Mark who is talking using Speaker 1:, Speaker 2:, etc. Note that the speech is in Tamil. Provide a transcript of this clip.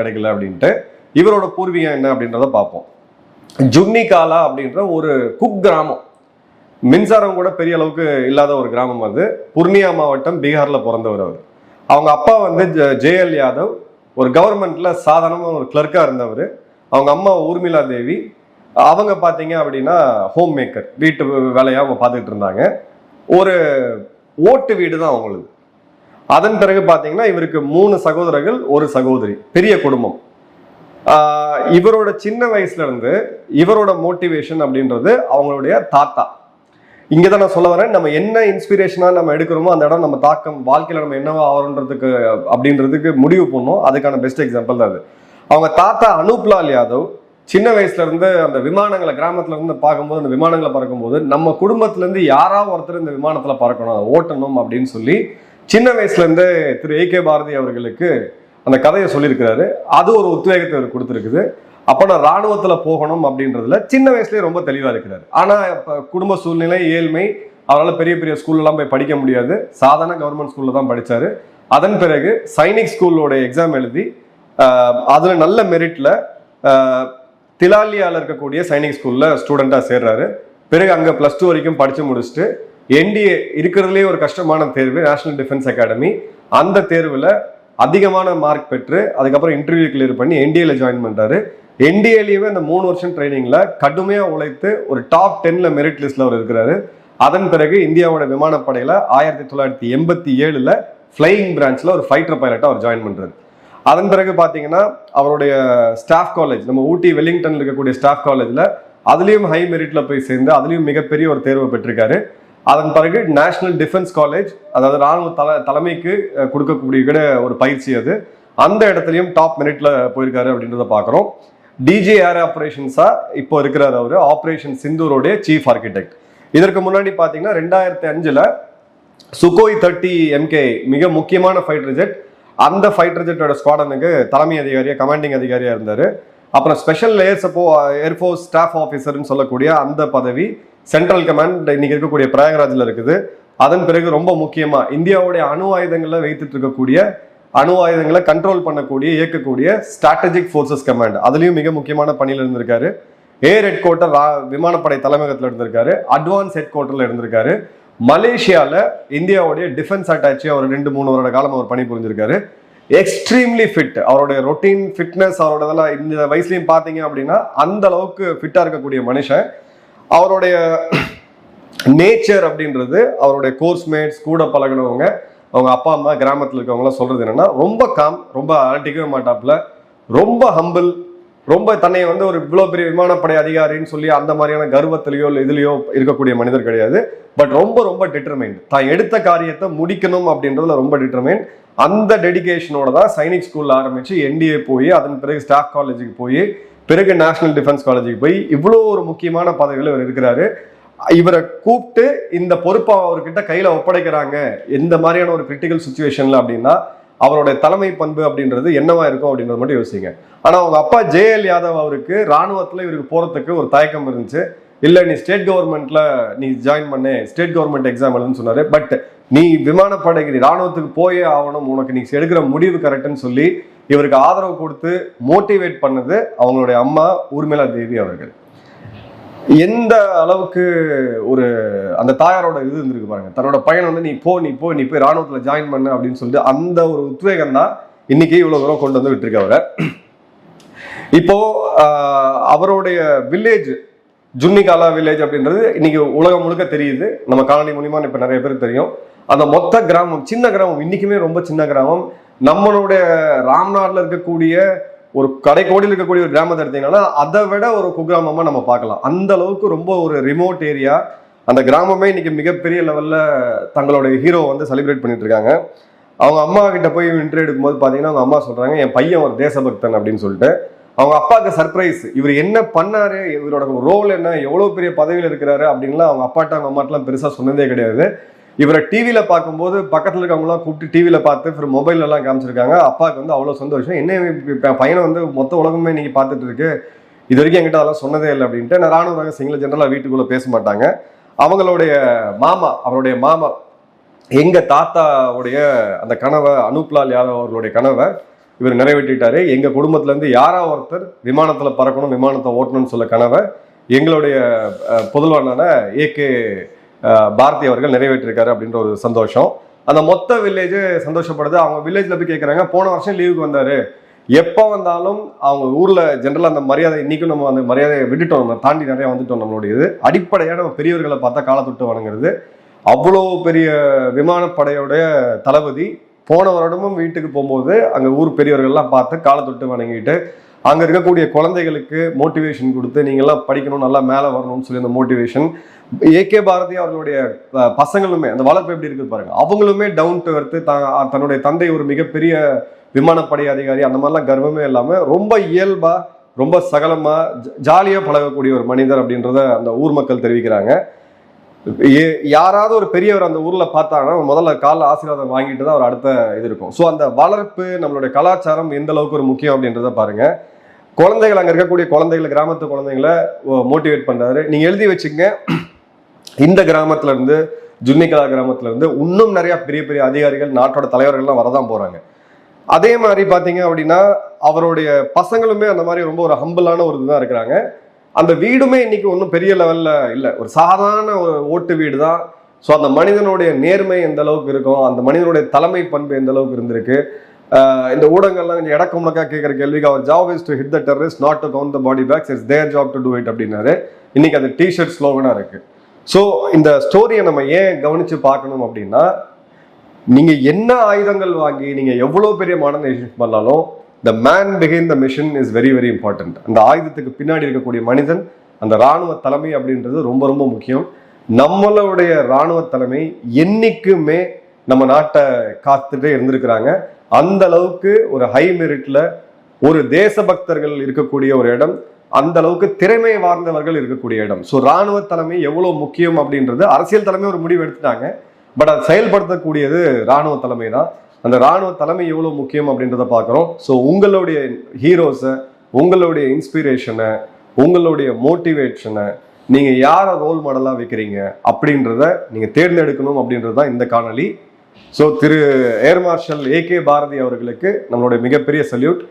Speaker 1: கிடைக்கல அப்படின்ட்டு இவரோட பூர்வீகம் என்ன அப்படின்றத பார்ப்போம். ஜுன்னிகாலா அப்படின்ற ஒரு குக் கிராமம். மின்சாரம் கூட பெரிய அளவுக்கு இல்லாத ஒரு கிராமம் அது. புர்னியா மாவட்டம் பீகாரில் பிறந்தவர் அவர். அவங்க அப்பா வந்து ஜ- ஜெயல் யாதவ் ஒரு கவர்மெண்ட்ல சாதாரணமாக ஒரு கிளர்க்காக இருந்தவர். அவங்க அம்மா ஊர்மிளா தேவி. அவங்க பார்த்தீங்க அப்படின்னா ஹோம் மேக்கர் வீட்டு வேலையாக அவங்க பார்த்துக்கிட்டு இருந்தாங்க. ஒரு ஓட்டு வீடு தான் அவங்களுக்கு அதன் பிறகு பார்த்தீங்கன்னா இவருக்கு மூணு சகோதரர்கள் ஒரு சகோதரி பெரிய குடும்பம். இவரோட சின்ன வயசுல இருந்து இவரோட மோட்டிவேஷன் அப்படின்றது அவங்களுடைய தாத்தா. இங்கே தான் நான் சொல்ல வரேன் நம்ம என்ன இன்ஸ்பிரேஷனாக நம்ம எடுக்கிறோமோ அந்த இடம் நம்ம தாக்கம் வாழ்க்கையில் நம்ம என்னவா ஆகிறோன்றதுக்கு அப்படின்றதுக்கு முடிவு பண்ணோம். அதுக்கான பெஸ்ட் எக்ஸாம்பிள் தான் அது. அவங்க தாத்தா அனுப்லால் யாதவ் சின்ன வயசுல இருந்து அந்த விமானங்களை கிராமத்துல இருந்து பார்க்கும்போது அந்த விமானங்களை பறக்கும்போது நம்ம குடும்பத்துல இருந்து யாராவது ஒருத்தர் இந்த விமானத்துல பறக்கணும் அதை ஓட்டணும் அப்படின்னு சொல்லி சின்ன வயசுலேருந்தே திரு ஏ கே பாரதி அவர்களுக்கு அந்த கதையை சொல்லியிருக்கிறாரு. அது ஒரு உத்வேகத்தை அவர் கொடுத்துருக்குது. அப்போ நான் இராணுவத்தில் போகணும் அப்படின்றதுல சின்ன வயசுலேயே ரொம்ப தெளிவாக இருக்கிறாரு. ஆனால் இப்போ குடும்ப சூழ்நிலை ஏழ்மை அவரால் பெரிய பெரிய ஸ்கூல்லலாம் போய் படிக்க முடியாது. சாதாரண கவர்மெண்ட் ஸ்கூலில் தான் படித்தார் அதன் பிறகு சைனிக் ஸ்கூலோட எக்ஸாம் எழுதி அதில் நல்ல மெரிட்டில் திலாலியால இருக்கக்கூடிய சைனிக் ஸ்கூலில் ஸ்டூடெண்ட்டாக சேர்றாரு. பிறகு அங்கே ப்ளஸ் டூ வரைக்கும் படித்து முடிச்சுட்டு என்டிஏ இருக்கிறதுலே ஒரு கஷ்டமான தேர்வு நேஷனல் டிஃபென்ஸ் அகாடமி அந்த தேர்வில் அதிகமான மார்க் பெற்று அதுக்கப்புறம் இன்டர்வியூ கிளியர் பண்ணி என்டிஏல ஜாயின் பண்ணுறாரு என்டிஏலையுமே அந்த மூணு வருஷம் ட்ரைனிங்கில் கடுமையாக உழைத்து ஒரு டாப் டென்ல மெரிட் லிஸ்ட்ல அவர் இருக்கிறாரு. அதன் பிறகு இந்தியாவோட விமானப்படையில் ஆயிரத்தி தொள்ளாயிரத்தி எண்பத்தி ஏழில் ஃப்ளையிங் பிரான்ச்சில் ஒரு ஃபைட்டர் பைலட்டாக அவர் ஜாயின் பண்ணுறாரு அதன் பிறகு பார்த்தீங்கன்னா அவருடைய ஸ்டாஃப் காலேஜ் நம்ம ஊட்டி வெல்லிங்டனில் இருக்கக்கூடிய ஸ்டாஃப் காலேஜில் அதுலேயும் ஹை மெரிட்டில் போய் சேர்ந்து அதுலேயும் மிகப்பெரிய ஒரு தேர்வு பெற்றிருக்காரு. அதன் பிறகு நேஷனல் டிஃபென்ஸ் காலேஜ் அதாவது ராணுவ தல தலைமைக்கு கொடுக்கக்கூடிய ஒரு பயிற்சி அது. அந்த இடத்துலையும் டாப் மெரிட்ல போயிருக்காரு அப்படின்றத பார்க்குறோம் டிஜே ஏர் ஆப்ரேஷன்ஸா இப்போ இருக்கிறார் அவர். ஆப்ரேஷன் சிந்தூரோடைய சீஃப் ஆர்கிடெக்ட் இதற்கு முன்னாடி பார்த்தீங்கன்னா ரெண்டாயிரத்தி அஞ்சுல சுகோய் தேர்ட்டி எம்கே மிக முக்கியமான ஃபைட்டர் ஜெட் அந்த ஃபைட்டர் ஜெட்டோட ஸ்குவாடனுக்கு தலைமை அதிகாரியா கமாண்டிங் அதிகாரியா இருந்தார். அப்புறம் ஸ்பெஷல் ஏர் சப்போ ஏர்ஃபோர்ஸ் ஸ்டாஃப் ஆஃபீஸர்னு சொல்லக்கூடிய அந்த பதவி சென்ட்ரல் கமாண்ட் இன்னைக்கு இருக்கக்கூடிய பிரயாகராஜில் இருக்குது. அதன் பிறகு ரொம்ப முக்கியமாக இந்தியாவுடைய அணு ஆயுதங்களை வைத்துட்டு இருக்கக்கூடிய அணு ஆயுதங்களை கண்ட்ரோல் பண்ணக்கூடிய இயக்கக்கூடிய ஸ்ட்ராட்டஜிக் ஃபோர்சஸ் கமாண்ட் அதுலேயும் மிக முக்கியமான பணியில் இருந்திருக்காரு. ஏர் ஹெட் குவார்ட்டர் விமானப்படை தலைமையகத்தில் இருந்திருக்காரு. அட்வான்ஸ் ஹெட் குவார்ட்டரில் இருந்திருக்காரு. மலேசியாவில் இந்தியாவுடைய டிஃபென்ஸ் அட்டாச்சி அவர் ரெண்டு மூணு வருட காலம் அவர் பணி புரிஞ்சிருக்காரு எக்ஸ்ட்ரீம்லி ஃபிட் அவருடைய ரொட்டீன் ஃபிட்னஸ் அவரோட இதெல்லாம் இந்த வயசுலையும் பார்த்தீங்க அப்படின்னா அந்த அளவுக்கு ஃபிட்டாக இருக்கக்கூடிய மனுஷன். அவருடைய நேச்சர் அப்படின்றது அவருடைய கோர்ஸ் மேட்ஸ் கூட பழகினவங்க அவங்க அப்பா அம்மா கிராமத்தில் இருக்கவங்களாம் சொல்கிறது என்னென்னா ரொம்ப காம் ரொம்ப அலட்டிக்கவே மாட்டாப்புல. ரொம்ப ஹம்பிள் ரொம்ப தன்னை வந்து ஒரு இவ்வளோ பெரிய விமானப்படை அதிகாரின்னு சொல்லி அந்த மாதிரியான கர்வத்திலையோ இல்லை இதுலையோ இருக்கக்கூடிய மனிதர் கிடையாது. பட் ரொம்ப ரொம்ப டிட்டர்மைண்ட் தான் எடுத்த காரியத்தை முடிக்கணும் அப்படின்றதுல ரொம்ப டிட்டர்மைண்ட் அந்த டெடிகேஷனோட தான் சைனிக் ஸ்கூலில் ஆரம்பித்து என்டிஏ போய் அதன் பிறகு ஸ்டாஃப் காலேஜுக்கு போய் பிறகு நேஷனல் டிஃபென்ஸ் காலேஜுக்கு போய் இவ்வளோ ஒரு முக்கியமான பதவியில் இவர் இருக்கிறாரு. இவரை கூப்பிட்டு இந்த பொறுப்பை அவர்கிட்ட கையில் ஒப்படைக்கிறாங்க. எந்த மாதிரியான ஒரு கிரிட்டிக்கல் சுச்சுவேஷனில் அப்படின்னா அவருடைய தலைமை பண்பு அப்படின்றது என்னவா இருக்கும் அப்படின்றது மட்டும் யோசிங்க. ஆனா அவங்க அப்பா ஜேஎல் யாதவ் அவருக்கு ராணுவத்துல இவருக்கு போறதுக்கு ஒரு தயக்கம் இருந்துச்சு. இல்ல நீ ஸ்டேட் கவர்மெண்ட்ல நீ ஜாயின் பண்ணு ஸ்டேட் கவர்மெண்ட் எக்ஸாம் எழுதுன்னு சொன்னாரு. பட் நீ விமானப்படைக்கு நீ ராணுவத்துக்கு போயே ஆகணும். உனக்கு நீ எடுக்கிற முடிவு கரெக்டுன்னு சொல்லி இவருக்கு ஆதரவு கொடுத்து மோட்டிவேட் பண்ணது அவங்களுடைய அம்மா ஊர்மிளா தேவி அவர்கள். எந்த அளவுக்கு ஒரு அந்த தாயாரோட இது இருந்திருக்கு பாருங்க. தன்னோட பையன் வந்து நீ போ நீ போ நீ போய் ராணுவத்துல ஜாயின் பண்ணு அப்படின்னு சொல்லிட்டு அந்த ஒரு உத்வேகம் தான் இன்னைக்கு இவ்வளவு தூரம் கொண்டு வந்து விட்டுருக்கு அவரை. இப்போ அவருடைய வில்லேஜ் ஜுன்னிகாலா வில்லேஜ் அப்படின்றது இன்னைக்கு உலகம் முழுக்க தெரியுது. நம்ம காலனி மூலியமா இப்ப நிறைய பேருக்கு தெரியும். அந்த மொத்த கிராமம் சின்ன கிராமம் இன்னைக்குமே ரொம்ப சின்ன கிராமம். நம்மளுடைய ராம்நாட்ல இருக்கக்கூடிய ஒரு கடைக்கோடியில் இருக்கக்கூடிய ஒரு கிராமத்தை எடுத்தீங்கன்னா அதை விட ஒரு குக்கிராமமாக நம்ம பார்க்கலாம். அந்த அளவுக்கு ரொம்ப ஒரு ரிமோட் ஏரியா அந்த கிராமமே இன்னைக்கு மிகப்பெரிய லெவலில் தங்களுடைய ஹீரோ வந்து செலிப்ரேட் பண்ணிட்டு இருக்காங்க. அவங்க அம்மா கிட்ட போய் இன்டர்வியூ எடுக்கும்போது பார்த்தீங்கன்னா அவங்க அம்மா சொல்றாங்க என் பையன் ஒரு தேசபக்தன் அப்படின்னு சொல்லிட்டு. அவங்க அப்பாவுக்கு சர்ப்ரைஸ் இவர் என்ன பண்ணாரு? இவரோட ரோல் என்ன? எவ்வளோ பெரிய பதவியில் இருக்கிறாரு? அப்படின்லாம் அவங்க அப்பாட்ட அவங்க அம்மாட்டெலாம் பெருசாக சொன்னதே கிடையாது. இவரை டிவியில் பார்க்கும்போது பக்கத்தில் இருக்கவங்களாம் கூப்பிட்டு டிவியில் பார்த்து அப்புறம் மொபைலெல்லாம் காமிச்சிருக்காங்க. அப்பாவுக்கு வந்து அவ்வளோ சந்தோஷம். என்ன பையனை வந்து மொத்த உலகமே நீங்கள் பார்த்துட்டு இருக்கு. இது வரைக்கும் என்கிட்ட அதெல்லாம் சொன்னதே இல்லை அப்படின்ட்டு. நான் ராணுவ ரங்க சிங்கள ஜென்ரலாக வீட்டுக்குள்ளே பேச மாட்டாங்க. அவங்களுடைய மாமா அவருடைய மாமா எங்க தாத்தாவுடைய அந்த கனவை அனூப்லால் யாதவ் அவர்களுடைய கனவை இவர் நிறைவேற்றிட்டாரு. எங்க குடும்பத்துல இருந்து யாரா ஒருத்தர் விமானத்துல பறக்கணும் விமானத்தை ஓட்டணும்னு சொல்ல கனவை எங்களுடைய அஹ், புதல்வனான ஏகே பாரதி அவர்கள் நிறைவேற்றிருக்காரு அப்படின்ற ஒரு சந்தோஷம். அந்த மொத்த வில்லேஜ் சந்தோஷப்படுது. அவங்க வில்லேஜில் போய் கேட்குறாங்க போன வருஷம் லீவுக்கு வந்தாரு. எப்போ வந்தாலும் அவங்க ஊரில் ஜென்ரலாக அந்த மரியாதை இன்றைக்கும் நம்ம அந்த மரியாதையை விட்டுட்டோம். நம்ம தாண்டி நிறையா வந்துட்டோம் நம்மளுடைய இது. அடிப்படையாக நம்ம பெரியவர்களை பார்த்தா காலத்தொட்டு வணங்குறது. அவ்வளோ பெரிய விமானப்படையோடைய தளபதி போன வருடமும் வீட்டுக்கு போகும்போது அங்கே ஊர் பெரியவர்கள்லாம் பார்த்து காலத்தொட்டு வணங்கிட்டு அங்கே இருக்கக்கூடிய குழந்தைகளுக்கு மோட்டிவேஷன் கொடுத்து நீங்கள்லாம் படிக்கணும் நல்லா மேலே வரணும்னு சொல்லி அந்த மோட்டிவேஷன் ஏகே பாரதி அவர்களுடைய பசங்களுமே அந்த வளர்ப்பு எப்படி இருக்குது பாருங்க. அவங்களுமே டவுன் டு எர்த்து தன்னுடைய தந்தை ஒரு மிகப்பெரிய விமானப்படை அதிகாரி அந்த மாதிரிலாம் கர்வமே இல்லாமல் ரொம்ப இயல்பாக ரொம்ப சகலமாக ஜ- பழகக்கூடிய ஒரு மனிதர் அப்படின்றத அந்த ஊர் மக்கள் தெரிவிக்கிறாங்க. யாராவது ஒரு பெரியவர் அந்த ஊர்ல பார்த்தாங்கன்னா முதல்ல கால ஆசீர்வாதம் வாங்கிட்டு தான் அவர் அடுத்த இது இருக்கும். ஸோ அந்த வளர்ப்பு நம்மளுடைய கலாச்சாரம் எந்த அளவுக்கு ஒரு முக்கியம் அப்படின்றத பாருங்க. குழந்தைகள் அங்க இருக்கக்கூடிய குழந்தைகளை கிராமத்து குழந்தைங்களை மோட்டிவேட் பண்றாரு. நீங்க எழுதி வச்சுங்க இந்த கிராமத்துல இருந்து ஜுன்னிகலா கிராமத்துல இருந்து இன்னும் நிறைய பெரிய பெரிய அதிகாரிகள் நாட்டோட தலைவர்கள்லாம் வரதான் போறாங்க. அதே மாதிரி பாத்தீங்க அப்படின்னா அவருடைய பசங்களுமே அந்த மாதிரி ரொம்ப ஒரு ஹம்பிளான ஒரு இதுதான் இருக்கிறாங்க. அந்த வீடுமே இன்னைக்கு ஒன்றும் பெரிய லெவலில் இல்லை. ஒரு சாதாரண ஒரு ஓட்டு வீடு தான் ஸோ அந்த மனிதனுடைய நேர்மை எந்த அளவுக்கு இருக்கும் அந்த மனிதனுடைய தலைமை பண்பு எந்த அளவுக்கு இருந்திருக்கு இந்த ஊடகங்கள்லாம் கொஞ்சம் இடக்கு முழக்கா கேட்குற கேள்விக்கு அவர் job is to hit the terrorist not to count the body bags it's their job to do it அப்படின்னாரு. இன்னைக்கு அந்த டிஷர்ட் ஸ்லோகனாக இருக்குது ஸோ இந்த ஸ்டோரியை நம்ம ஏன் கவனித்து பார்க்கணும் அப்படின்னா நீங்கள் என்ன ஆயுதங்கள் வாங்கி நீங்கள் எவ்வளோ பெரிய மாடர்னைசேஷன் பண்ணாலும் the man behind the machine is very very important அந்த ஆயுதத்துக்கு பின்னாடி இருக்கக்கூடிய மனிதன் அந்த ராணுவ தலைமை அப்படின்றது ரொம்ப ரொம்ப முக்கியம். நம்மளுடைய ராணுவ தலைமை என்னைக்குமே நம்ம நாட்டை காத்துட்டே இருந்திருக்கிறாங்க. அந்த அளவுக்கு ஒரு ஹை மெரிட்ல ஒரு தேசபக்தர்கள் இருக்கக்கூடிய ஒரு இடம் அந்த அளவுக்கு திறமை வார்ந்தவர்கள் இருக்கக்கூடிய இடம். ஸோ ராணுவ தலைமை எவ்வளோ முக்கியம் அப்படின்றது அரசியல் தலைமை ஒரு முடிவு எடுத்துட்டாங்க. பட் அதை செயல்படுத்தக்கூடியது ராணுவ தலைமை தான். அந்த ராணுவ தலைமை எவ்வளோ முக்கியம் அப்படின்றத பார்க்குறோம். ஸோ உங்களுடைய ஹீரோஸை உங்களுடைய இன்ஸ்பிரேஷனை உங்களுடைய மோட்டிவேஷனை நீங்கள் யாரை ரோல் மாடலாக வைக்கிறீங்க அப்படின்றத நீங்கள் தேர்ந்தெடுக்கணும் அப்படின்றது தான் இந்த காணொலி so Thiru air marshal A K Bharati அவர்களுக்கு நம்மளுடைய மிகப்பெரிய சல்யூட்